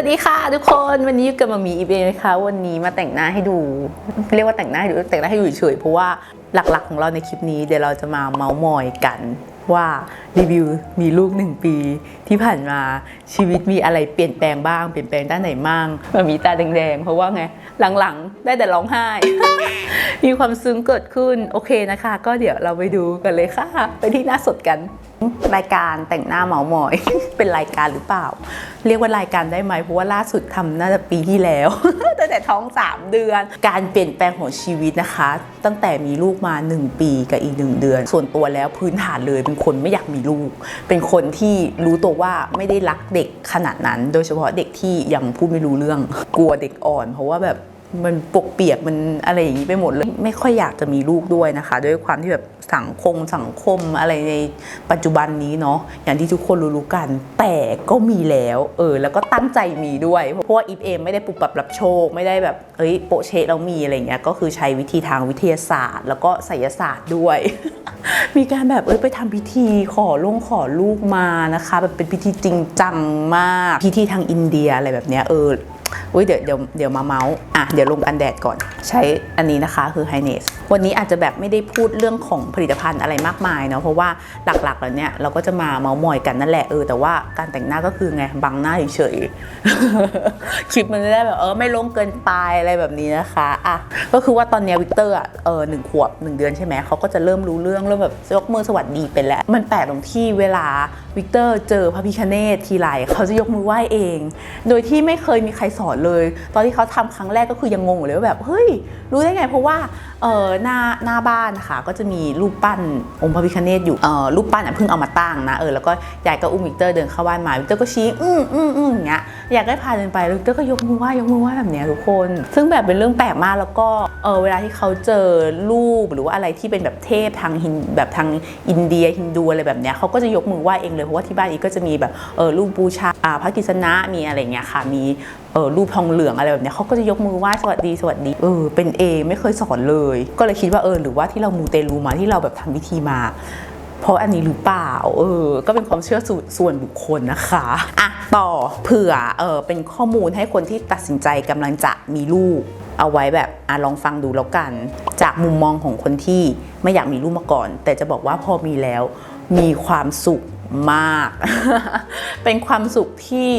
วัสดีค่ะทุกคนวันนี้กับมามีอีเบนะคะวันนี้มาแต่งหน้าให้ดู เรียกว่าแต่งหน้าให้ดูแต่งหน้าให้ดูเฉยๆเพราะว่าหลักๆของเราในคลิปนี้เดี๋ยวเราจะมาเมาส์มอยกันว่ารีวิวมีลูกหนึ่งปีที่ผ่านมาชีวิตมีอะไรเปลี่ยนแปลงบ้างเปลี่ยนแปลงด้านไหนบ้างมามีตาแดงๆ เพราะว่าไงหลังๆ ได้แต่ร้องไห้ มีความซึ้งเกิดขึ้นโอเคนะคะ ก็เดี๋ยวเราไปดูกันเลยค่ะ ไปที่หน้าสดกัน รายการแต่งหน้าเมาหมอย เป็นรายการหรือเปล่า เรียกว่ารายการได้ไหมเพราะว่าล่าสุดทำน่าจะปีที่แล้ว ตั้งแต่ท้อง 3 เดือน การเปลี่ยนแปลงของชีวิตนะคะ ตั้งแต่มีลูกมา 1 ปีกับอีก 1 เดือน ส่วนตัวแล้วพื้นฐานเลยเป็นคนไม่อยากมีลูก เป็นคนที่รู้ตัวว่าไม่ได้รักเด็กขนาดนั้น โดยเฉพาะเด็กที่ยังพูดไม่รู้เรื่อง กลัวเด็กอ่อน เพราะว่าแบบ มันปกเปียกมันอะไรอย่างนี้ไปหมดเลย ไม่ค่อยอยากจะมีลูกด้วยนะคะ ด้วยความที่แบบสังคมสังคมอะไรในปัจจุบันนี้เนาะอย่างที่ทุกคนรู้กัน แต่ก็มีแล้วเออแล้วก็ตั้งใจมีด้วย เพราะว่าอีฟเองไม่ได้ปุบปับรับโชค ไม่ได้แบบเอ้ยโปเชะเรามีอะไรเงี้ยก็คือใช้วิธีทางวิทยาศาสตร์ แล้วก็ไสยศาสตร์ด้วย มีการแบบเอ้ยไปทำพิธีขอลงขอลูกมานะคะ แบบเป็นพิธีจริงจังมากพิธีทางอินเดียอะไรแบบเนี้ยเออ อุ้ยเดี๋ยวเดี๋ยวเดี๋ยวมาเมาส์อะเดี๋ยวลงกันแดดก่อน ใช้อันนี้นะคะคือ h i n e s วันนี้อาจจะแบบไม่ได้พูดเรื่องของผลิตภัณฑ์อะไรมากมายเนาะเพราะว่าหลักๆแล้วเนี่ยเราก็จะมาเมาส์มอยกันนั่นแหละเออแต่ว่าการแต่งหน้าก็คือไงบังหน้าเฉยๆคลิปมันจะได้แบบเออไม่ลงเกินไปอะไรแบบนี้นะคะอะก็คือว่าตอนเนี้ยวิกเตอร์อะเออหนึ่งขวบหนึ่งเดือนใช่ไหมเขาก็จะเริ่มรู้เรื่องเริ่มแบบยกมือสวัสดีเป็นแล้ว มันแปลกตรงที่เวลา วิกเตอร์เจอพระพิคเนตทีไรเขาจะยกมือไหว้เอง โดยที่ไม่เคยมีใครสอนเลย ตอนที่เขาทำครั้งแรกก็คือยังงงอยู่เลยว่าแบบเฮ้ยรู้ได้ไงเพราะว่าเออหน้าหน้าบ้านนะคะก็จะมีรูปปั้นองค์พระพิคเนตอยู่เออรูปปั้นอะเพิ่งเอามาตั้งนะเออแล้วก็ยายก็อุ้มวิกเตอร์เดินเข้าบ้านมาวิกเตอร์ก็ชี้อืมอืมอืมอย่างเงี้ยอยากได้พาเดินไปวิกเตอร์ก็ยกมือไหว้ยกมือไหว้แบบเนี้ยทุกคน ซึ่งแบบเป็นเรื่องแปลกมากแล้วก็เออเวลาที่เขาเจอรูปหรือว่าอะไรที่เป็นแบบเทพทางฮินแบบทางอินเดียฮินดูอะไรแบบเนี้ยเขาก็จะยกมือไหว้เองเลยเพราะว่าที่บ้านอีกก็จะมีแบบเออรูปบูชาอ่าพระกิษณะมีอะไรเงี้ยค่ะมี ออรูปทองเหลืองอะไรแบบเนี้ยเขาก็จะยกมือไหว้สวัสดีสวัสดีเออเป็นเองไม่เคยสอนเลย ก็เลยคิดว่าเออหรือว่าที่เรามูเตลูมาที่เราแบบทำพิธีมา เพราะอันนี้หรือเปล่าเออก็เป็นความเชื่อส่วนส่วนบุคคลนะคะอะต่อเผื่อเออเป็นข้อมูลให้คนที่ตัดสินใจกำลังจะมีลูกเอาไว้แบบอลองฟังดูแล้วกัน จากมุมมองของคนที่ไม่อยากมีลูกมาก่อน แต่จะบอกว่าพอมีแล้วมีความสุขมาก เป็นความสุขที่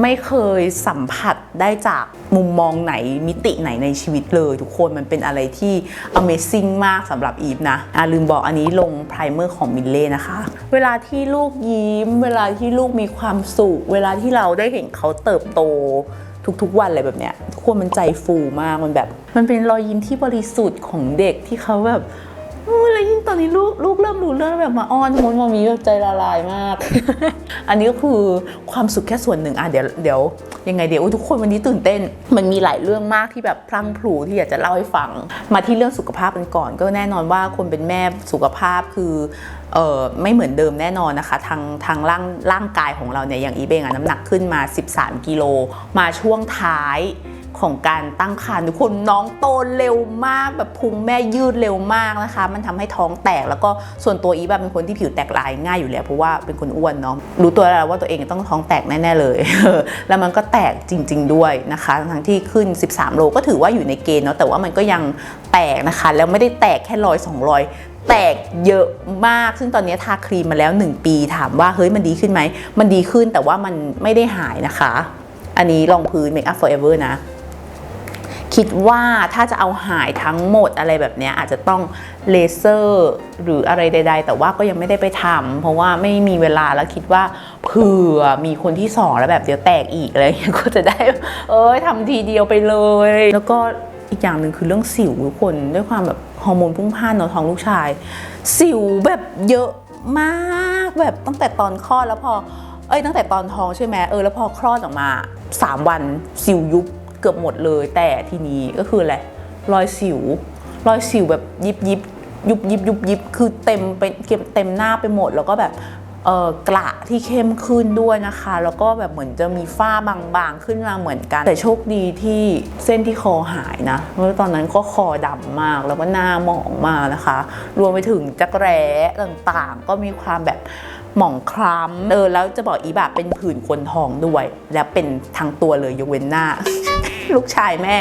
ไม่เคยสัมผัสได้จากมุมมองไหนมิติไหนในชีวิตเลย ทุกคนมันเป็นอะไรที่ Amazing มากสำหรับอีฟนะอะลืมบอกอันนี้ลงไพรเมอร์ของมิลเล่นะคะ เวลาที่ลูกยิ้ม เวลาที่ลูกมีความสุข เวลาที่เราได้เห็นเขาเติบโตทุกๆวันอะไรแบบเนี้ยทุกคนมันใจฟูมากมันแบบ มันเป็นรอยยิ้มที่บริสุทธิ์ของเด็กที่เขาแบบ ยิ่งตอนนี้ลูกลูกเริ่มรู้เรื่องแบบมาอ้อนมนมามีแบบใจละลายมาก อันนี้ก็คือความสุขแค่ส่วนหนึ่งอะเดี๋ยวเดี๋ยวยังไงเดี๋ยวอุ๊ยทุกคนวันนี้ตื่นเต้น มันมีหลายเรื่องมากที่แบบพลังพลูที่อยากจะเล่าให้ฟัง มาที่เรื่องสุขภาพกันก่อน ก็แน่นอนว่าคนเป็นแม่สุขภาพคือเออไม่เหมือนเดิมแน่นอนนะคะ ทางทางร่างร่างกายของเราเนี่ยอย่างอีเบงอะน้ำหนักขึ้นมา 13 กิโลมาช่วงท้าย ของการตั้งครรภ์ทุกคนน้องโตเร็วมากแบบพุงแม่ยืดเร็วมากนะคะ มันทำให้ท้องแตกแล้วก็ส่วนตัวอีแบ้าเป็นคนที่ผิวแตกลายง่ายอยู่แล้วเพราะว่าเป็นคนอ้วนเนาะรู้ตัวแล้วว่าตัวเองต้องท้องแตกแน่ๆเลย แล้วมันก็แตกจริง ๆ ด้วยนะคะ ทั้งที่ขึ้น 13 โลก็ถือว่าอยู่ในเกณฑ์เนาะแต่ว่ามันก็ยังแตกนะคะ แล้วไม่ได้แตกแค่ร้อยสองร้อยแตกเยอะมาก ซึ่งตอนนี้ทาครีมมาแล้ว 1 ปีถามว่าเฮ้ยมันดีขึ้นไหม มันดีขึ้นแต่ว่ามันไม่ได้หายนะคะ อันนี้รองพื้น Make Up Forever นะ คิดว่าถ้าจะเอาหายทั้งหมดอะไรแบบเนี้ยอาจจะต้องเลเซอร์หรืออะไรใด ๆ แต่ว่าก็ยังไม่ได้ไปทำเพราะว่าไม่มีเวลาแล้วคิดว่าเผื่อมีคนที่สองแล้วแบบเดี๋ยวแตกอีกอะไรอย่างเงี้ยก็จะได้ เอ้ยทำทีเดียวไปเลย แล้วก็อีกอย่างหนึ่งคือเรื่องสิวทุกคนด้วยความแบบฮอร์โมนพุ่งพล่านเนาะท้องลูกชาย สิวแบบเยอะมากแบบตั้งแต่ตอนคลอดแล้วพอเอ้ยตั้งแต่ตอนท้องใช่ไหมเออแล้วพอคลอดออกมา 3 วันสิวยุบ เกือบหมดเลยแต่ทีนี้ก็คืออะไรรอยสิว รอยสิวแบบยิบยิบยุบยิบยุบยิบคือเต็มไปเต็มหน้าไปหมด แล้วก็แบบเออกระที่เข้มขึ้นด้วยนะคะ แล้วก็แบบเหมือนจะมีฝ้าบางๆขึ้นมาเหมือนกัน แต่โชคดีที่เส้นที่คอหายนะเพราะตอนนั้นก็คอดำมากแล้วก็หน้าหมองมานะคะ รวมไปถึงจักแร้ต่างๆ ก็มีความแบบหมองคล้ำเออแล้วจะบอกอีแบบเป็นผื่นคนทองด้วย และเป็นทั้งตัวเลยยกเว้นหน้า ลูกชายแม่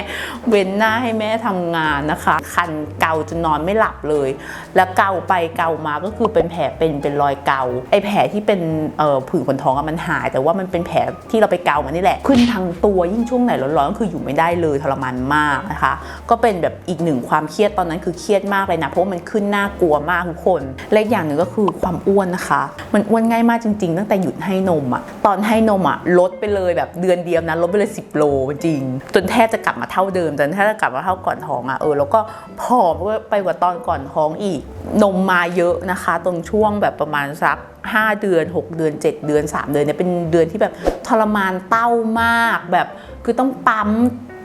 เว้นหน้าให้แม่ทำงานนะคะ คันเกาจนนอนไม่หลับเลย แล้วเกาไปเกามาก็คือเป็นแผลเป็นเป็นรอยเกาไอแผลที่เป็นเอ่อผื่นขนท้องอะมันหาย แต่ว่ามันเป็นแผลที่เราไปเกามานี่แหละ ขึ้นทั้งตัวยิ่งช่วงไหนร้อนๆก็คืออยู่ไม่ได้เลยทรมานมากนะคะ ก็เป็นแบบอีกหนึ่งความเครียดตอนนั้นคือเครียดมากเลยนะเพราะมันขึ้นน่ากลัวมากทุกคนและอีกอย่างหนึ่งก็คือความอ้วนนะคะ มันอ้วนง่ายมากจริง ๆ ตั้งแต่หยุดให้นมอะตอนให้นมอะลดไปเลยแบบเดือนเดียวนะลดไปเลย 10 โลจริงจนแทบจะกลับมาเท่าเดิมจนแทบจะกลับมาเท่าก่อนท้องอะเออแล้วก็ผอมไปกว่าตอนก่อนท้องอีก นมมาเยอะนะคะ ตรงช่วงแบบประมาณสัก5 เดือน 6 เดือน 7 เดือน 3 เดือนเนี่ยเป็นเดือนที่แบบทรมานเต้ามากแบบคือต้องปั๊ม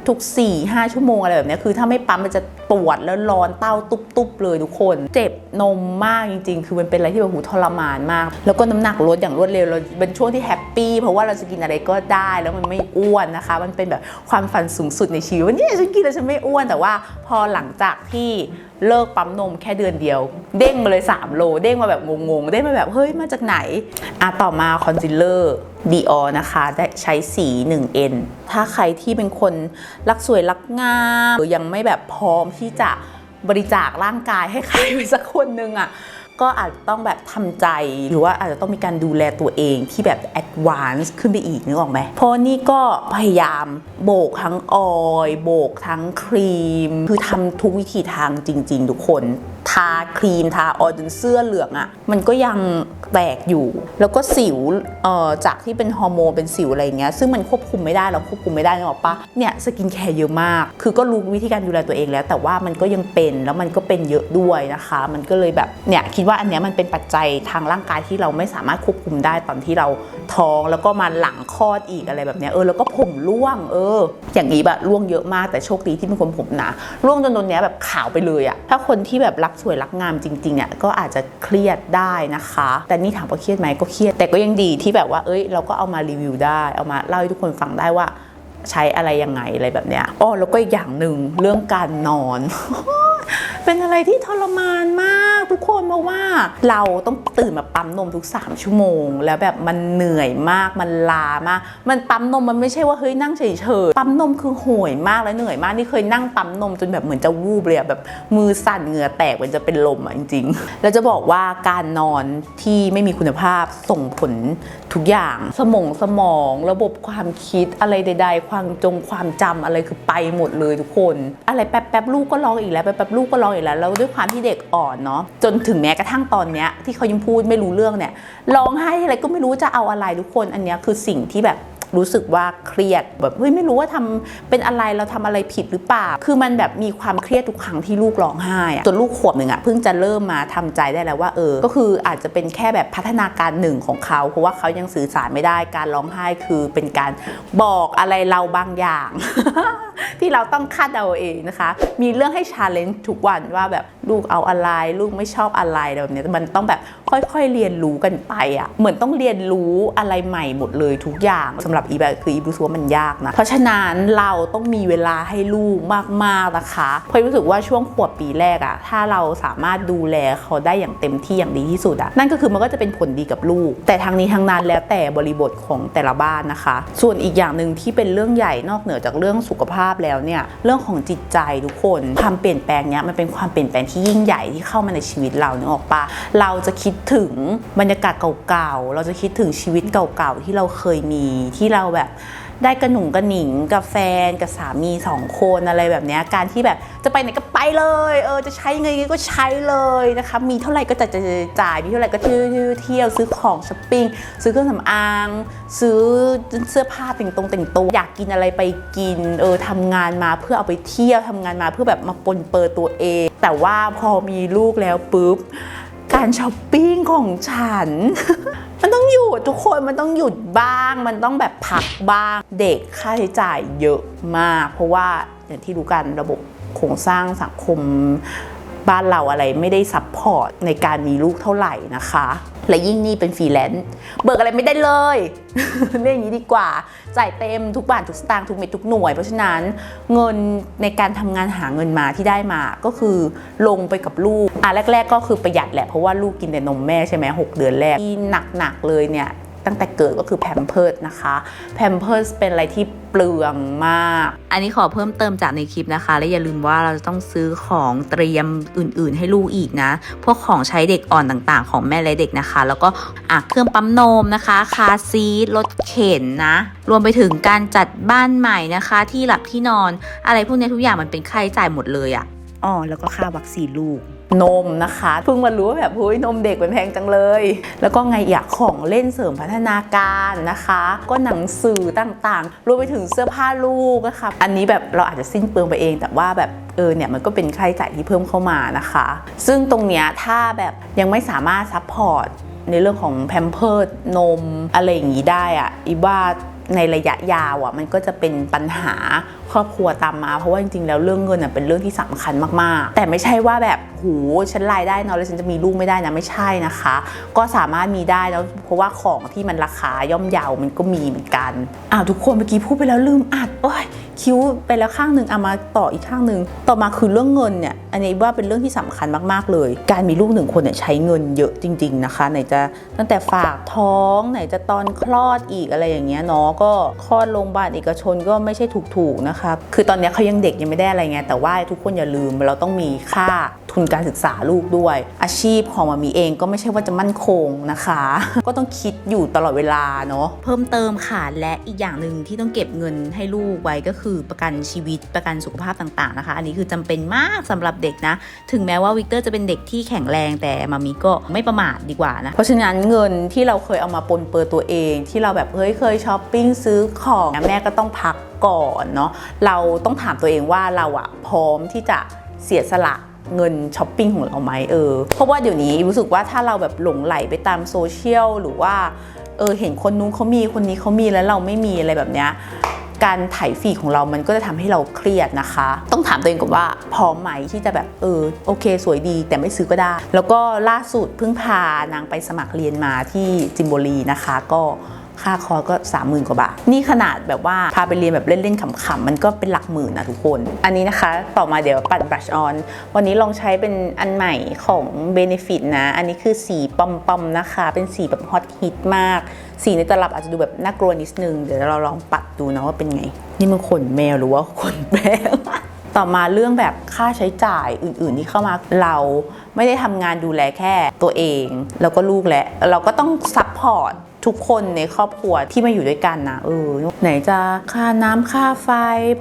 ทุก 4 5 ชั่วโมงอะไรแบบนี้คือถ้าไม่ปั๊มมันจะปวดแล้วร้อนเต้าตุ๊บๆเลยทุกคน เจ็บนมมากจริง ๆ คือมันเป็นอะไรที่แบบหูทรมานมาก แล้วก็น้ำหนักลดอย่างรวดเร็วเราเป็นช่วงที่แฮปปี้เพราะว่าเราจะกินอะไรก็ได้แล้วมันไม่อ้วนนะคะ มันเป็นแบบความฝันสูงสุดในชีวิตว่าเนี่ยฉันกินแล้วฉันไม่อ้วนแต่ว่าพอหลังจากที่เลิกปั๊มนมแค่เดือนเดียว เด้งมาเลย 3 โล เด้งมาแบบงงๆ เด้งมาแบบเฮ้ยมาจากไหนอะต่อมาคอนซีลเลอร์ดีออนะคะได้ใช้สี 1N ถ้าใครที่เป็นคนรักสวยรักงามหรือยังไม่แบบพร้อมที่จะบริจาคร่างกายให้ใครไปสักคนนึงอะก็อาจจะต้องแบบทำใจหรือว่าอาจจะต้องมีการดูแลตัวเองที่แบบแอดวานซ์ขึ้นไปอีกนึกออกไหมเพราะนี่ก็พยายามโบกทั้งออย โบกทั้งครีม คือทำทุกวิธีทางจริง ๆ ทุกคน ทาครีมทาออยจนเสื้อเหลืองอะ่ะมันก็ยังแตกอยู่ แล้วก็สิวเอ่อจากที่เป็นฮอร์โมนเป็นสิวอะไรเงี้ยซึ่งมันควบคุมไม่ได้เราควบคุมไม่ได้นึกออกปะเนี่ยสกินแคร์เยอะมาก คือก็รู้วิธีการดูแลตัวเองแล้ว แต่ว่ามันก็ยังเป็นแล้วมันก็เป็นเยอะด้วยนะคะ มันก็เลยแบบเนี่ยคิดว่าอันเนี้ยมันเป็นปัจจัยทางร่างกายที่เราไม่สามารถควบคุมได้ตอนที่เราท้องแล้วก็มาหลังคลอดอีกอะไรแบบเนี้ยเออแล้วก็ผมร่วง เออ อย่างนี้แบบร่วงเยอะมากแต่โชคดีที่เป็นคนผมหนาร่วงจนตรงเนี้ยแบบขาวไปเลยอะถ้าคนที่แบบรักสวยรักงามจริงๆอะก็อาจจะเครียดได้นะคะ แต่นี่ถามว่าเครียดไหมก็เครียดแต่ก็ยังดีที่แบบว่าเอ้ยเราก็เอามารีวิวได้ เอามาเล่าให้ทุกคนฟังได้ว่า ใช้อะไรยังไงอะไรแบบเนี้ยอ๋อแล้วก็อีกอย่างหนึ่งเรื่องการนอน เป็นอะไรที่ทรมานมากทุกคนเพราะว่าเราต้องตื่นมาปั๊มนมทุก 3 ชั่วโมง แล้วแบบมันเหนื่อยมากมันลามาก มันปั๊มนมมันไม่ใช่ว่าเฮ้ยนั่งเฉยๆปั๊มนมคือโหยมากและเหนื่อยมากนี่เคยนั่งปั๊มนมจนแบบเหมือนจะวูบเลยแบบมือสั่นเหงื่อแตกเหมือนจะเป็นลมอะจริงๆแล้วจะบอกว่าการนอนที่ไม่มีคุณภาพส่งผลทุกอย่าง สมองสมอง ระบบความคิดอะไรใด ๆความจงความจำอะไรคือไปหมดเลยทุกคน อะไรแป๊บแป๊บลูกก็ร้องอีกแล้วแป๊บแป๊บลูกก็ร้องอีกแล้วแล้วด้วยความที่เด็กอ่อนเนาะจนถึงแม้กระทั่งตอนเนี้ยที่เขายังพูดไม่รู้เรื่องเนี่ยร้องไห้อะไรก็ไม่รู้จะเอาอะไรทุกคนอันเนี้ยคือสิ่งที่แบบ รู้สึกว่าเครียดแบบเฮ้ยไม่รู้ว่าทำเป็นอะไรเราทำอะไรผิดหรือเปล่า คือมันแบบมีความเครียดทุกครั้งที่ลูกร้องไห้อะจนลูกขวบหนึ่งอะเพิ่งจะเริ่มมาทำใจได้แล้วว่าเออ ก็คืออาจจะเป็นแค่แบบพัฒนาการหนึ่งของเขาเพราะว่าเขายังสื่อสารไม่ได้การร้องไห้คือเป็นการบอกอะไรเราบางอย่าง ที่เราต้องคาดเดาเองนะคะ มีเรื่องให้ชาเลนจ์ทุกวันว่าแบบลูกเอาอะไร ลูกไม่ชอบอะไรแบบเนี้ยมันต้องแบบค่อยๆเรียนรู้กันไปอะ่ะเหมือนต้องเรียนรู้อะไรใหม่หมดเลยทุกอย่างสำหรับอีแบบคืออีรู้สึกว่ามันยากนะ เพราะฉะนั้นเราต้องมีเวลาให้ลูกมากๆนะคะ เพราะรู้สึกว่าช่วงขวบปีแรกอะถ้าเราสามารถดูแลเขาได้อย่างเต็มที่อย่างดีที่สุดอะนั่นก็คือมันก็จะเป็นผลดีกับลูก แต่ทางนี้ทางนั้นแล้วแต่บริบทของแต่ละบ้านนะคะ ส่วนอีกอย่างหนึ่งที่เป็นเรื่องใหญ่นอกเหนือจากเรื่องสุขภาพแล้วเนี่ยเรื่องของจิตใจทุกคนความเปลี่ยนแปลงเนี้ยมันเป็นความเปลี่ยนแปลงที่ยิ่งใหญ่ที่เข้ามาในชีวิตเราเนึกออกปะเราจะคิดถึงบรรยากาศเก่าๆเราจะคิดถึงชีวิตเก่าๆที่เราเคยมีที่ที่เราแบบได้กระหนุ่งกระหนิงกับแฟนกับสามีสองคนอะไรแบบนี้การที่แบบจะไปไหนก็ไปเลยเออจะใช้เงินยังไงก็ใช้เลยนะคะมีเท่าไหร่ก็จะจะจ่ายมีเท่าไหร่ก็เที่ยวเที่ยวซื้อของช้อปปิ้งซื้อเครื่องสำอาง ซื้อเสื้อผ้าแต่งตรงแต่งตัวอยากกินอะไรไปกินเออทำงานมาเพื่อเอาไปเที่ยวทำงานมาเพื่อแบบมาปนเปื้อตัวเอง แต่ว่าพอมีลูกแล้วปุ๊บการช้อปปิ้งของฉัน ต้องหยุดทุกคนมันต้องหยุดบ้าง มันต้องแบบพักบ้าง เด็กค่าใช้จ่ายเยอะมาก เพราะว่าอย่างที่รู้กันระบบโครงสร้างสังคมบ้านเราอะไรไม่ได้ซัพพอร์ตในการมีลูกเท่าไหร่นะคะ และยิ่งนี่เป็นฟรีแลนซ์เบิกอะไรไม่ได้เลยเรียกอย่างนี้ดีกว่า จ่ายเต็มทุกบาททุกสตางค์ทุกเม็ดทุกหน่วย เพราะฉะนั้นเงินในการทำงานหาเงินมาที่ได้มาก็คือลงไปกับลูกอะแรก ๆ ก็คือประหยัดแหละเพราะว่าลูกกินแต่นมแม่ใช่ไหมหกเดือนแรกที่หนักๆเลยเนี่ย ตั้งแต่เกิดก็คือแพมเพิร์ดนะคะแพมเพิร์ดเป็นอะไรที่เปลืองมาก อันนี้ขอเพิ่มเติมจากในคลิปนะคะ และอย่าลืมว่าเราจะต้องซื้อของเตรียมอื่น ๆ ให้ลูกอีกนะ พวกของใช้เด็กอ่อนต่างๆ ของแม่และเด็กนะคะ แล้วก็อะเครื่องปั๊มนมนะคะ คาร์ซีทรถเข็นนะ รวมไปถึงการจัดบ้านใหม่นะคะ ที่หลับที่นอน อะไรพวกนี้ทุกอย่างมันเป็นค่าใช้จ่ายหมดเลยอะอ๋อแล้วก็ค่าวัคซีนลูก นมนะคะเพิ่งมารู้ว่าแบบเฮ้ยนมเด็กมันแพงจังเลย แล้วก็ไงอยากของเล่นเสริมพัฒนาการนะคะ ก็หนังสือต่างๆ รวมไปถึงเสื้อผ้าลูกนะคะอันนี้แบบเราอาจจะสิ้นเปลืองไปเอง แต่ว่าแบบเออเนี่ยมันก็เป็นค่าใช้จ่ายที่เพิ่มเข้ามานะคะ ซึ่งตรงเนี้ยถ้าแบบยังไม่สามารถซัพพอร์ตในเรื่องของแพมเพิร์ดนมอะไรอย่างนี้ได้อะอีว่าในระยะยาวอะมันก็จะเป็นปัญหาครอบครัวตามมา เพราะว่าจริงๆแล้วเรื่องเงินเป็นเรื่องที่สำคัญมากๆ แต่ไม่ใช่ว่าแบบ หูฉันรายได้น้อแล้วฉันจะมีลูกไม่ได้นะไม่ใช่นะคะ ก็สามารถมีได้แล้วเพราะว่าของที่มันราคาย่อมเยาวมันก็มีเหมือนกันอ้าวทุกคนเมื่อกี้พูดไปแล้วลืมอัดโอ้ยคิ้วไปแล้วข้างหนึ่งเอามาต่ออีกข้างหนึ่งต่อมาคือเรื่องเงินเนี่ยอันนี้ว่าเป็นเรื่องที่สำคัญมากๆเลย การมีลูกหนึ่งคนเนี่ยใช้เงินเยอะจริง ๆนะคะ ไหนจะตั้งแต่ฝากท้องไหนจะตอนคลอดอีกอะไรอย่างเงี้ยเนาะก็คลอดโรงพยาบาลเอกชนก็ไม่ใช่ถูกๆนะคะคือตอนนี้เขายังเด็กยังไม่ได้อะไรไงแต่ว่าทุกคนอย่าลืมเราต้องมีค่าทุนการการศึกษาลูกด้วย อาชีพของมามีเองก็ไม่ใช่ว่าจะมั่นคงนะคะ ก็ต้องคิดอยู่ตลอดเวลาเนาะเพิ่มเติมค่ะและอีกอย่างหนึ่งที่ต้องเก็บเงินให้ลูกไว้ก็คือประกันชีวิตประกันสุขภาพต่างๆนะคะ อันนี้คือจำเป็นมากสำหรับเด็กนะ ถึงแม้ว่าวิกเตอร์จะเป็นเด็กที่แข็งแรงแต่มามีก็ไม่ประมาทดีกว่านะเพราะฉะนั้นเงินที่เราเคยเอามาปนเปื้อตัวเอง ที่เราแบบเฮ้ยเคยช้อปปิ้งซื้อของแม่ก็ต้องพักก่อนเนาะเราต้องถามตัวเองว่าเราอะพร้อมที่จะเสียสละ เงินช้อปปิ้งของเราไหมเออเพราะว่าเดี๋ยวนี้รู้สึกว่าถ้าเราแบบหลงไหลไปตามโซเชียลหรือว่าเออเห็นคนนู้นเขามีคนนี้เขามีแล้วเราไม่มีอะไรแบบเนี้ยการถ่ายฟีดของเรามันก็จะทำให้เราเครียดนะคะ ต้องถามตัวเองก่อนว่าพร้อมไหมที่จะแบบเออโอเค สวยดีแต่ไม่ซื้อก็ได้ แล้วก็ล่าสุดเพิ่งพานางไปสมัครเรียนมาที่จิมโบรีนะคะ ก็ ค่าคอร์สก็ 30,000 กว่าบาท นี่ขนาดแบบว่าพาไปเรียนแบบเล่นๆขำๆมันก็เป็นหลักหมื่นนะทุกคน อันนี้นะคะ ต่อมาเดี๋ยวปัดบ r ัชออนวันนี้ลองใช้เป็นอันใหม่ของ Benefit นะ อันนี้คือสีปอมๆนะคะ เป็นสีแบบฮอตฮิตมาก สีในตลับอาจจะดูแบบน่ากลัวนิดนึง เดี๋ยวเราลองปัดดูนะว่าเป็นไง นี่มันขนแมวหรือว่าขนแมวต่อมาเรื่องแบบค่าใช้จ่ายอื่น ๆ ที่เข้ามาเราไม่ได้ทำงานดูแลแค่ตัวเอง แล้วก็ลูกแหละ เราก็ต้องซัพพอร์ต ทุกคนในครอบครัวที่มาอยู่ด้วยกันนะเออไหนจะค่าน้ำค่าไฟ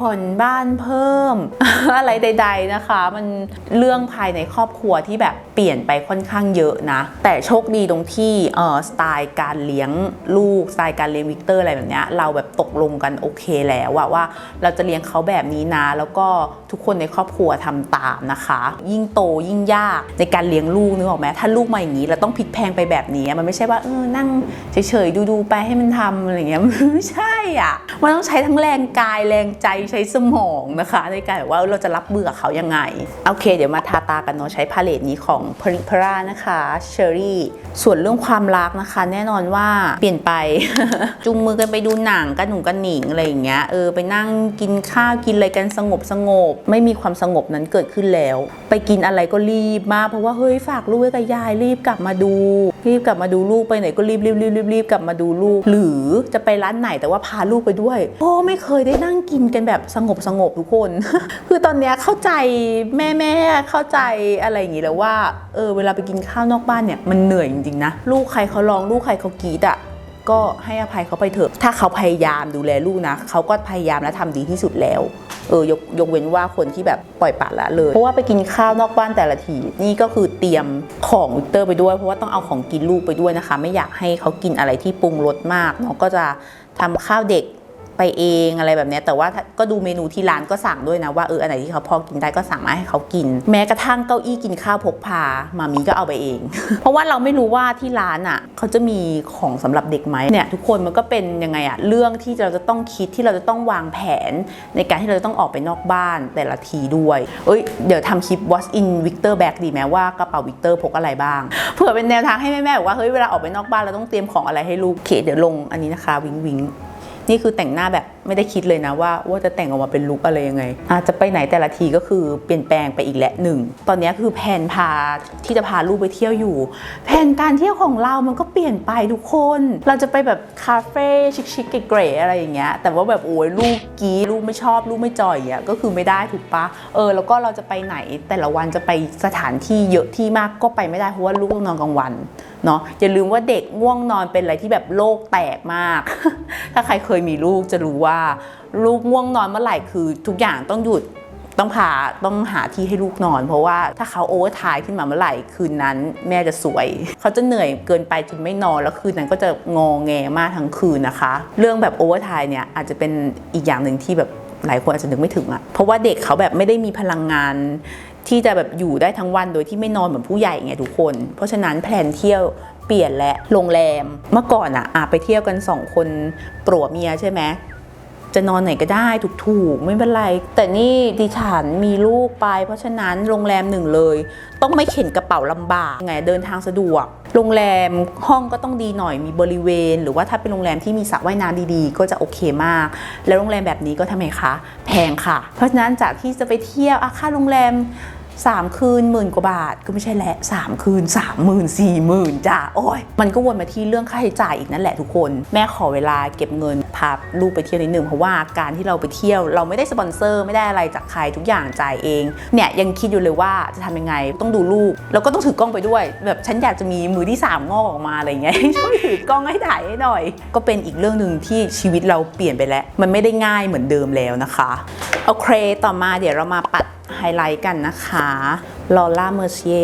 ผ่อนบ้านเพิ่ม อะไรใด ๆนะคะ มันเรื่องภายในครอบครัวที่แบบเปลี่ยนไปค่อนข้างเยอะนะ แต่โชคดีตรงที่เออสไตล์การเลี้ยงลูกสไตล์การเลี้ยงวิกเตอร์อะไรแบบเนี้ยเราแบบตกลงกันโอเคแล้วอะว่าเราจะเลี้ยงเขาแบบนี้นะ แล้วก็ทุกคนในครอบครัวทำตามนะคะ ยิ่งโตยิ่งยากในการเลี้ยงลูกนึกออกไหมถ้าลูกมาอย่างนี้เราต้องพลิกแพงไปแบบนี้มันไม่ใช่ว่าเออนั่งเฉยๆดูๆไปให้มันทำอะไรเงี้ยไม่ใช่ อะมันต้องใช้ทั้งแรงกายแรงใจใช้สมองนะคะ ในการแบบว่าเราจะรับมือเขายังไง โอเค เดี๋ยวมาทาตากันเนาะใช้พาเลตนี้ของ p r i p a r a นะคะเชอรี่ส่วนเรื่องความรักนะคะ แน่นอนว่าเปลี่ยนไปจูงมือกันไปดูหนังกันหนุ่งกันหนิงอะไรอย่างเงี้ยเออไปนั่งกินข้าวกินอะไรกันสงบสงบ ไม่มีความสงบนั้นเกิดขึ้นแล้ว ไปกินอะไรก็รีบมากเพราะว่าเฮ้ยฝากลูกไว้กับยายรีบกลับมาดู รีบกลับมาดูลูกไปไหนก็รีบรีบรีบรีบรีบกลับมาดูลูก หรือจะไปร้านไหนแต่ว่าพาลูกไปด้วยโอ้ไม่เคยได้นั่งกินกันแบบสงบสงบทุกคน คือตอนเนี้ยเข้าใจแม่แม่เข้าใจอะไรอย่างงี้แล้วว่าเออเวลาไปกินข้าวนอกบ้านเนี่ยมันเหนื่อยจริงๆนะลูกใครเขาร้องลูกใครเขากรีดอะก็ให้อภัยเขาไปเถอะ ถ้าเขาพยายามดูแลลูกนะเขาก็พยายามและทำดีที่สุดแล้ว เออยกยกเว้นว่าคนที่แบบปล่อยปละละเลย เพราะว่าไปกินข้าวนอกบ้านแต่ละทีนี่ก็คือเตรียมของวิกเตอร์ไปด้วย เพราะว่าต้องเอาของกินลูกไปด้วยนะคะ ไม่อยากให้เขากินอะไรที่ปรุงรสมากเนาะก็จะ ทำข้าวเด็ก ไปเองอะไรแบบนี้แต่ว่าก็ดูเมนูที่ร้านก็สั่งด้วยนะว่าเอออันไหนที่เขาพอกินได้ก็สั่งมาให้เขากิน แม้กระทั่งเก้าอี้กินข้าวพกพามามีก็เอาไปเอง เพราะว่าเราไม่รู้ว่าที่ร้านอะเขาจะมีของสำหรับเด็กไหมเนี่ยทุกคนมันก็เป็นยังไงอะเรื่องที่เราจะต้องคิดที่เราจะต้องวางแผน ในการที่เราจะต้องออกไปนอกบ้านแต่ละทีด้วยเอ้ยเดี๋ยวทำคลิป what's in Victor bag ดีไหมว่ากระเป๋า Victor พกอะไรบ้างเผื่อเป็นแนวทางให้แม่ๆบอกว่าเฮ้ยเวลาออกไปนอกบ้านเราต้องเตรียมของอะไรให้ลูกเคเดี๋ยวลงอันนี้นะคะวิงวิง นี่คือแต่งหน้าแบบ ไม่ได้คิดเลยนะว่าว่าจะแต่งออกมาเป็นลุคอะไรยังไง อาจจะไปไหนแต่ละทีก็คือเปลี่ยนแปลงไปอีกแหละหนึ่ง ตอนนี้คือแผนพาที่จะพาลูกไปเที่ยวอยู่ แผนการเที่ยวของเรามันก็เปลี่ยนไปทุกคน เราจะไปแบบคาเฟ่ชิคๆเก๋ๆอะไรอย่างเงี้ย แต่ว่าแบบโอ้ยลูกกี้ลูกไม่ชอบลูกไม่จอยอะก็คือไม่ได้ถูกปะเออแล้วก็เราจะไปไหนแต่ละวันจะไปสถานที่เยอะที่มากก็ไปไม่ได้เพราะว่าลูกต้องนอนกลางวันเนาะอย่าลืมว่าเด็กง่วงนอนเป็นอะไรที่แบบโลกแตกมาก ถ้าใครเคยมีลูกจะรู้ว่าลูกง่วงนอนเมื่อไหร่คือทุกอย่างต้องหยุดต้องพาต้องหาที่ให้ลูกนอน เพราะว่าถ้าเขาโอเวอร์ไทม์ขึ้นมาเมื่อไหร่คืนนั้นแม่จะสวย เขาจะเหนื่อยเกินไปจนไม่นอนแล้วคืนนั้นก็จะงอแงมากทั้งคืนนะคะ เรื่องแบบโอเวอร์ไทม์เนี่ยอาจจะเป็นอีกอย่างหนึ่งที่แบบหลายคนอาจจะนึกไม่ถึงอะเพราะว่าเด็กเขาแบบไม่ได้มีพลังงานที่จะแบบอยู่ได้ทั้งวันโดยที่ไม่นอนเหมือนผู้ใหญ่ไงทุกคน เพราะฉะนั้นแผนเที่ยวเปลี่ยนและโรงแรม เมื่อก่อนอะอะไปเที่ยวกันสองคนปลัวเมียใช่ไหม จะนอนไหนก็ได้ถูกๆ ไม่เป็นไร แต่นี่ดิฉันมีลูกไป เพราะฉะนั้นโรงแรมหนึ่งเลย ต้องไม่เข็นกระเป๋าลำบากไงเดินทางสะดวก โรงแรมห้องก็ต้องดีหน่อยมีบริเวณ หรือว่าถ้าเป็นโรงแรมที่มีสระว่ายน้ำดีๆ ก็จะโอเคมาก แล้วโรงแรมแบบนี้ก็ทำไมคะ แพงค่ะ เพราะฉะนั้นจากที่จะไปเที่ยวอาค่าโรงแรม สามคืนหมื่นกว่าบาทก็ไม่ใช่แหละสามคืนสามหมื่นสี่หมื่นจ้าโอ้ยมันก็วนมาที่เรื่องค่าใช้จ่ายอีกนั่นแหละทุกคน แม่ขอเวลาเก็บเงินพาลูกไปเที่ยวนิดนึงเพราะว่าการที่เราไปเที่ยว เราไม่ได้สปอนเซอร์ไม่ได้อะไรจากใครทุกอย่างจ่ายเองเนี่ยยังคิดอยู่เลยว่าจะทำยังไงต้องดูลูก แล้วก็ต้องถือกล้องไปด้วย แบบฉันอยากจะมีมือที่สามงอกออกมาอะไรเงี้ยช่วยถือกล้องให้ถ่ายให้หน่อย ก็เป็นอีกเรื่องหนึ่งที่ชีวิตเราเปลี่ยนไปแล้ว มันไม่ได้ง่ายเหมือนเดิมแล้วนะคะโอเคต่อมาเดี๋ยวเรามาปัดไฮไลท์กันนะคะลอร่าเมอร์เชีย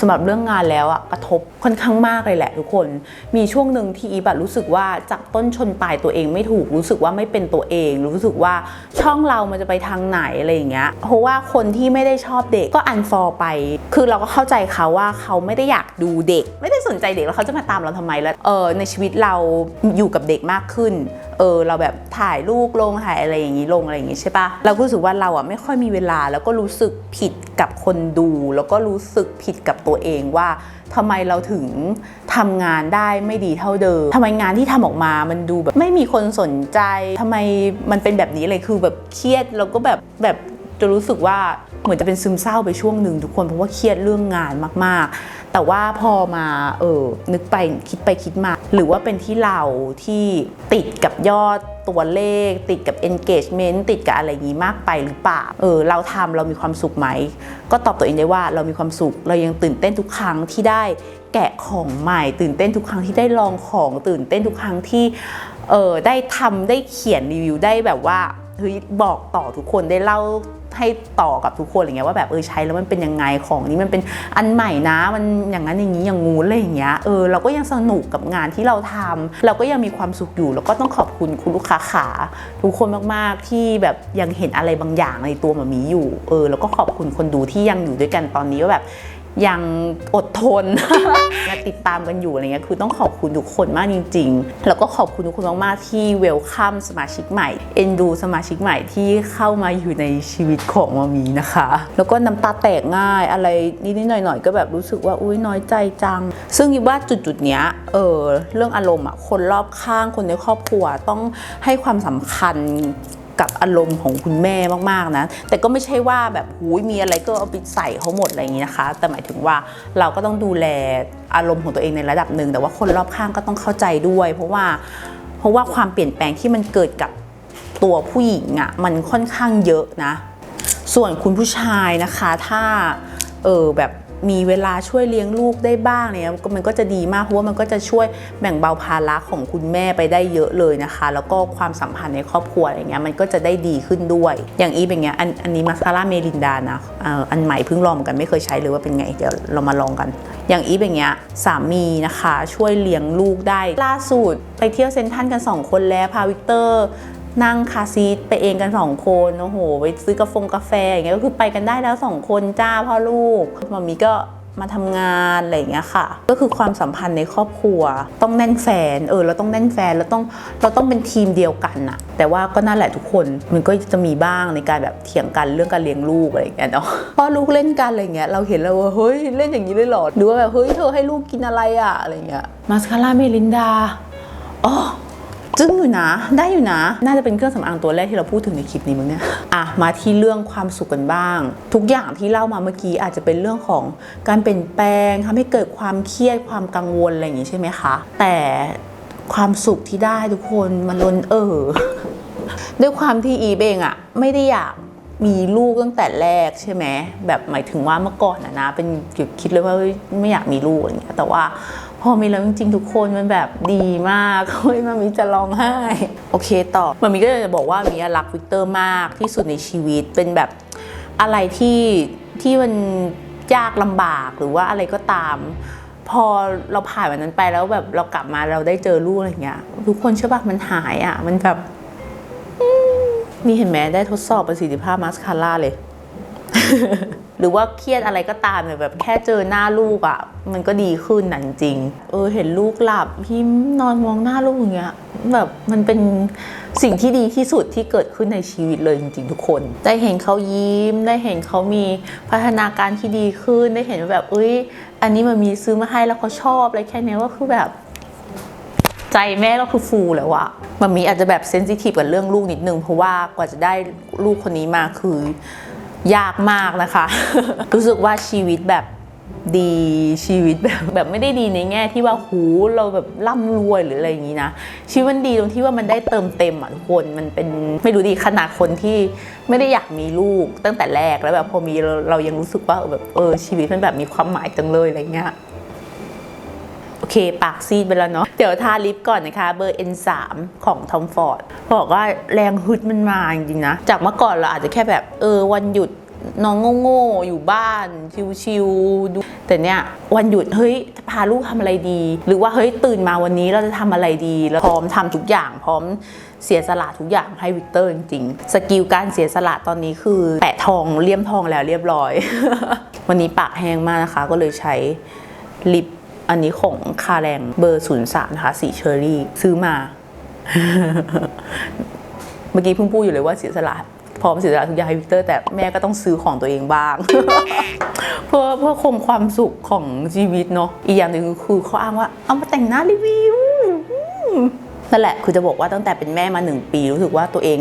สำหรับเรื่องงานแล้วอะกระทบค่อนข้างมากเลยแหละทุกคน มีช่วงหนึ่งที่อีบัตรู้สึกว่าจับต้นชนปลายตัวเองไม่ถูกรู้สึกว่าไม่เป็นตัวเอง รู้สึกว่าช่องเรามันจะไปทางไหนอะไรอย่างเงี้ยเพราะว่าคนที่ไม่ได้ชอบเด็กก็อันฟอลไป คือเราก็เข้าใจเขาว่าเขาไม่ได้อยากดูเด็ก ไม่ได้สนใจเด็กแล้วเขาจะมาตามเราทำไมแล้วเออในชีวิตเราอยู่กับเด็กมากขึ้นเออเราแบบถ่ายลูกลงถ่ายอะไรอย่างนี้ลงอะไรอย่างนี้ใช่ปะเราก็รู้สึกว่าเราอะไม่ค่อยมีเวลาแล้วก็รู้สึกผิดกับคนดู แล้วก็รู้สึกผิดกับตัวเองว่าทำไมเราถึงทำงานได้ไม่ดีเท่าเดิมทำไมงานที่ทำออกมามันดูแบบไม่มีคนสนใจทำไมมันเป็นแบบนี้เลยคือแบบเครียดแล้วก็แบบแบบจะรู้สึกว่า เหมือนจะเป็นซึมเศร้าไปช่วงหนึ่งทุกคนเพราะว่าเครียดเรื่องงานมาก ๆ แต่ว่าพอมาเออนึกไปคิดไปคิดมา หรือว่าเป็นที่เราที่ติดกับยอดตัวเลข ติดกับ engagement ติดกับอะไรอย่างนี้มากไปหรือเปล่าเออเราทำเรามีความสุขไหม ก็ตอบตัวเองได้ว่าเรามีความสุข เรายังตื่นเต้นทุกครั้งที่ได้แกะของใหม่ ตื่นเต้นทุกครั้งที่ได้ลองของตื่นเต้นทุกครั้งที่เออได้ทำได้เขียนรีวิวได้แบบว่า เฮ้ยบอกต่อทุกคนได้เล่าให้ต่อกับทุกคนอะไรเงี้ยว่าแบบเออใช้แล้วมันเป็นยังไงของนี้มันเป็นอันใหม่นะ มันอย่างนั้นอย่างนี้อย่างงูอะไรอย่างเงี้ยเออเราก็ยังสนุกกับงานที่เราทำเราก็ยังมีความสุขอยู่ แล้วก็ต้องขอบคุณคุณลูกค้าขา ทุกคนมากๆที่แบบยังเห็นอะไรบางอย่างในตัวหมามีอยู่เออแล้วก็ขอบคุณคนดูที่ยังอยู่ด้วยกันตอนนี้ว่าแบบ ยังอดทนและติดตามกันอยู่อะไรเงี้ยคือต้องขอบคุณทุกคนมากจริง ๆ แล้วก็ขอบคุณทุกคนมากๆที่เวลคัมสมาชิกใหม่เอ็นดูสมาชิกใหม่ที่เข้ามาอยู่ในชีวิตของมามีนะคะ แล้วก็น้ำตาแตกง่ายอะไรนิดๆหน่อยๆก็แบบรู้สึกว่าอุ้ยน้อยใจจัง ซึ่งคิดว่าจุดๆเนี้ยเออเรื่องอารมณ์อะคนรอบข้างคนในครอบครัวต้องให้ความสำคัญ กับอารมณ์ของคุณแม่มากๆนะ แต่ก็ไม่ใช่ว่าแบบหูยมีอะไรก็เอาไปใส่เขาหมดอะไรอย่างนี้นะคะ แต่หมายถึงว่าเราก็ต้องดูแลอารมณ์ของตัวเองในระดับหนึ่ง แต่ว่าคนรอบข้างก็ต้องเข้าใจด้วย เพราะว่าเพราะว่าความเปลี่ยนแปลงที่มันเกิดกับตัวผู้หญิงอะ่ะมันค่อนข้างเยอะนะ ส่วนคุณผู้ชายนะคะ ถ้าเออแบบ มีเวลาช่วยเลี้ยงลูกได้บ้างเนี่ยมันก็จะดีมากเพราะว่ามันก็จะช่วยแบ่งเบาภาระของคุณแม่ไปได้เยอะเลยนะคะ แล้วก็ความสัมพันธ์ในครอบครัวอะไรเงี้ยมันก็จะได้ดีขึ้นด้วย อย่างอีเป็นเงี้ยอันอันนี้มาสคาร่าเมลินดานะอันใหม่เพิ่งลองเหมือนกันไม่เคยใช้เลยว่าเป็นไงเดี๋ยวเรามาลองกัน อย่างอีเป็นเงี้ยสามีนะคะช่วยเลี้ยงลูกได้ล่าสุดไปเที่ยวเซนทรันกันสองคนแล้วพาวิกเตอร์ นั่งคาซีทไปเองกันสองคนโอ้โหไปซื้อกาแฟกาแฟอย่างเงี้ยก็คือไปกันได้แล้วสองคนจ้าพ่อลูกมามีก็มาทำงานอะไรอย่างเงี้ยค่ะ ก็คือความสัมพันธ์ในครอบครัว ต้องแน่นแฟน เออ เราต้องแน่นแฟน เราต้อง เราต้องเป็นทีมเดียวกันอะแต่ว่าก็นั่นแหละทุกคน มันก็จะมีบ้างในการแบบเถียงกันเรื่องการเลี้ยงลูกอะไรอย่างเงี้ยเนาะ พ่อลูกเล่นกันอะไรเงี้ย เราเห็นแล้วว่าเฮ้ยเล่นอย่างนี้เลยหรอ หรือว่าแบบเฮ้ยเธอให้ลูกกินอะไรอะอะไรเงี้ย มาสคาร่าเมลินดา อ๋อ จึ้งอยู่นะ ได้อยู่นะ น่าจะเป็นเครื่องสำอางตัวแรกที่เราพูดถึงในคลิปนี้มั้งเนี่ยอะมาที่เรื่องความสุขกันบ้าง ทุกอย่างที่เล่ามาเมื่อกี้อาจจะเป็นเรื่องของการเปลี่ยนแปลงทำให้เกิดความเครียดความกังวลอะไรอย่างงี้ใช่ไหมคะ แต่ความสุขที่ได้ทุกคนมันล้นเออด้วยความที่อีเองอะไม่ได้อยากมีลูกตั้งแต่แรกใช่ไหมแบบหมายถึงว่าเมื่อก่อนอะนะ เป็น kiểu คิดเลยว่าไม่อยากมีลูกอะไรเงี้ยแต่ว่า พอมีแล้วจริงๆทุกคนมันแบบดีมากเฮ้ยมามีจะร้องไห้ โอเคต่อมามีก็จะบอกว่ามีรักวิกเตอร์มากที่สุดในชีวิตเป็นแบบอะไรที่ที่มันยากลำบากหรือว่าอะไรก็ตาม พอเราผ่านวันนั้นไปแล้วแบบเรากลับมาเราได้เจอลูกอะไรเงี้ยทุกคนเชื่อป่ะมันหายอะ มันแบบนี่เห็นไหมได้ทดสอบประสิทธิภาพมาสคาร่าเลย หรือว่าเครียดอะไรก็ตามเนี่ยแบบแค่เจอหน้าลูกอะ่ะ มันก็ดีขึ้นนะจริง เออเห็นลูกหลับพิมนอนมองหน้าลูกอย่างเงี้ยแบบมันเป็นสิ่งที่ดีที่สุดที่เกิดขึ้นในชีวิตเลยจริงๆทุกคน ได้เห็นเขายิ้ม ได้เห็นเขามีพัฒนาการที่ดีขึ้นได้เห็นแบบเอ้ย อันนี้มันมีซื้อมาให้แล้วเขาชอบอะไรแค่นี้ก็คือแบบ ใจแม่ก็คือฟูแล้วอะมันมีอาจจะแบบเซนซิทีฟกับเรื่องลูกนิดนึง เพราะว่ากว่าจะได้ลูกคนนี้มาคือ ยากมากนะคะ รู้สึกว่าชีวิตแบบดีชีวิตแบบแบบไม่ได้ดีในแง่ที่ว่าหูเราแบบร่ำรวยหรืออะไรอย่างนี้นะชีวิตมันดีตรงที่ว่ามันได้เติมเต็มอะทุกคนมันเป็นไม่รู้ดีขนาดคนที่ไม่ได้อยากมีลูกตั้งแต่แรกแล้วแบบพอมีเรายังรู้สึกว่าแบบเออชีวิตมันแบบมีความหมายจังเลยอะไรเงี้ย อเคปากซีดไปแล้วเนาะเดี๋ยวทาลิปก่อนนะคะ เบอร์ N3 ของ Tom Ford บอกว่าแรงฮึดมันมาจริงๆนะ จากเมื่อก่อนเราอาจจะแค่แบบเออวันหยุดน้องโง่ๆอยู่บ้านชิวๆดู แต่เนี้ยวันหยุดเฮ้ยพาลูกทำอะไรดี หรือว่าเฮ้ยตื่นมาวันนี้เราจะทำอะไรดีแล้วพร้อมทำทุกอย่าง พร้อมเสียสละทุกอย่างให้วิกเตอร์จริงๆ สกิลการเสียสละตอนนี้คือแปะทองเลี่ยมทองแล้วเรียบร้อย วันนี้ปากแห้งมากนะคะ ก็เลยใช้ลิป อันนี้ของคาแรงเบอร์ 03 นะคะ สีเชอร์รี่ ซื้อมา เมื่อกี้เพิ่งพูดอยู่เลยว่าเสียสละพร้อมเสียสละทุกอย่างให้วิกเตอร์แต่แม่ก็ต้องซื้อของตัวเองบ้าง เพื่อเพื่อคงความสุขของชีวิตเนาะอีกอย่างหนึ่งคือเขาอ้างว่าเอามาแต่งหน้ารีวิวนั่นแหละคือจะบอกว่าตั้งแต่เป็นแม่มาหนึ่งปี รู้สึกว่าตัวเอง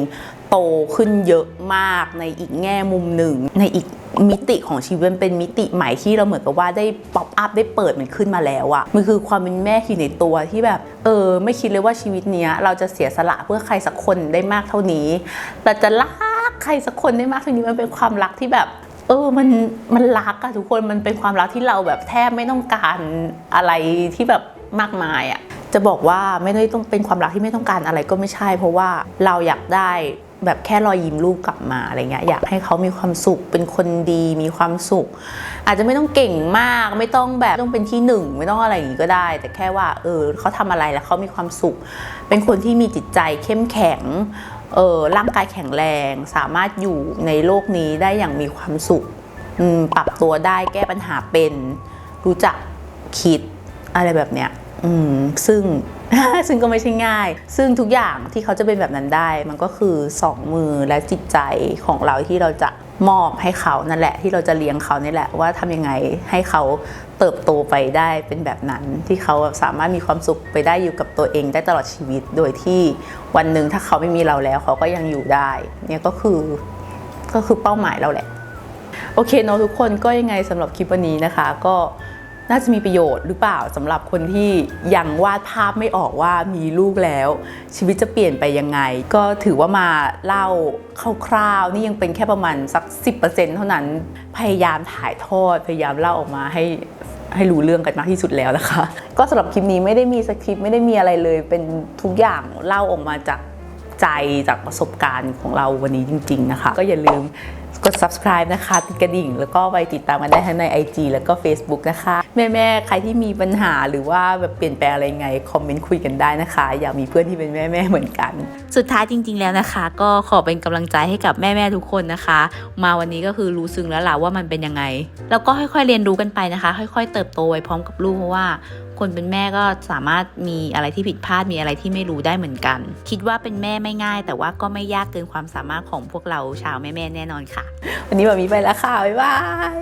โตขึ้นเยอะมากในอีกแง่มุมหนึ่งในอีก มิติของชีวิตเป็นมิติใหม่ที่เราเหมือนกับว่าได้ป๊อปอัพได้เปิดมันขึ้นมาแล้วอะมันคือความเป็นแม่ที่ในตัวที่แบบ เออ ไม่คิดเลยว่าชีวิตเนี้ยเราจะเสียสละเพื่อใครสักคนได้มากเท่านี้เราจะรักใครสักคนได้มากเท่านี้มันเป็นความรักที่แบบเออ มัน มันรักอะทุกคน มันเป็นความรักที่เราแบบแทบไม่ต้องการอะไรที่แบบมากมายอะจะบอกว่าไม่ได้ต้องเป็นความรักที่ไม่ต้องการอะไรก็ไม่ใช่ เพราะว่าเราอยากได้ แบบแค่รอยยิ้มลูกกลับมาอะไรเงี้ยอยากให้เขามีความสุขเป็นคนดีมีความสุข อาจจะไม่ต้องเก่งมาก ไม่ต้องแบบต้องเป็นที่หนึ่งไม่ต้องอะไรอย่างงี้ก็ได้ แต่แค่ว่าเออเขาทำอะไรแล้วเขามีความสุข เป็นคนที่มีจิตใจเข้มแข็งเออร่างกายแข็งแรงสามารถอยู่ในโลกนี้ได้อย่างมีความสุขปรับตัวได้แก้ปัญหาเป็น รู้จักคิดอะไรแบบเนี้ยอืมซึ่ง ซึ่งก็ไม่ใช่ง่าย ซึ่งทุกอย่างที่เขาจะเป็นแบบนั้นได้ มันก็คือสองมือและจิตใจของเราที่เราจะมอบให้เขานั่นแหละ ที่เราจะเลี้ยงเขานี่แหละว่าทำยังไงให้เขาเติบโตไปได้เป็นแบบนั้น ที่เขาสามารถมีความสุขไปได้อยู่กับตัวเองได้ตลอดชีวิต โดยที่วันหนึ่งถ้าเขาไม่มีเราแล้ว เขาก็ยังอยู่ได้ เนี่ยก็คือก็คือเป้าหมายเราแหละ โอเคเนาะทุกคนก็ยังไงสำหรับคลิปวันนี้นะคะ ก็ น่าจะมีประโยชน์หรือเปล่าสำหรับคนที่ยังวาดภาพไม่ออกว่ามีลูกแล้ว ชีวิตจะเปลี่ยนไปยังไง ก็ถือว่ามาเล่าคร่าวๆนี่ยังเป็นแค่ประมาณสัก 10%เท่านั้นพยายามถ่ายทอดพยายามเล่าออกมาให้ให้รู้เรื่องกันมากที่สุดแล้วนะคะ ก็สำหรับคลิปนี้ไม่ได้มีสคริปต์ไม่ได้มีอะไรเลย เป็นทุกอย่างเล่าออกมาจากใจจากประสบการณ์ของเราวันนี้จริง ๆ นะคะ ก็อย่าลืม กด subscribe นะคะติดกระดิ่ง แล้วก็ไปติดตามกันได้ทั้งใน IG แล้วก็ Facebook นะคะ แม่ๆ ใครที่มีปัญหาหรือว่าแบบเปลี่ยนแปลงอะไรไง คอมเมนต์คุยกันได้นะคะ อยากมีเพื่อนที่เป็นแม่ๆ เหมือนกัน สุดท้ายจริง ๆ แล้วนะคะ ก็ขอเป็นกำลังใจให้กับแม่ๆ ทุกคนนะคะ มาวันนี้ก็คือรู้ซึ้งแล้วล่ะว่ามันเป็นยังไง แล้วก็ค่อยๆ เรียนรู้กันไปนะคะ ค่อย ๆ เติบโตไปพร้อมกับลูกเพราะว่า คนเป็นแม่ก็สามารถมีอะไรที่ผิดพลาดมีอะไรที่ไม่รู้ได้เหมือนกัน คิดว่าเป็นแม่ไม่ง่าย แต่ว่าก็ไม่ยากเกินความสามารถของพวกเราชาวแม่ๆแน่นอนค่ะ วันนี้แบบมีไปแล้วค่ะบ๊ายบาย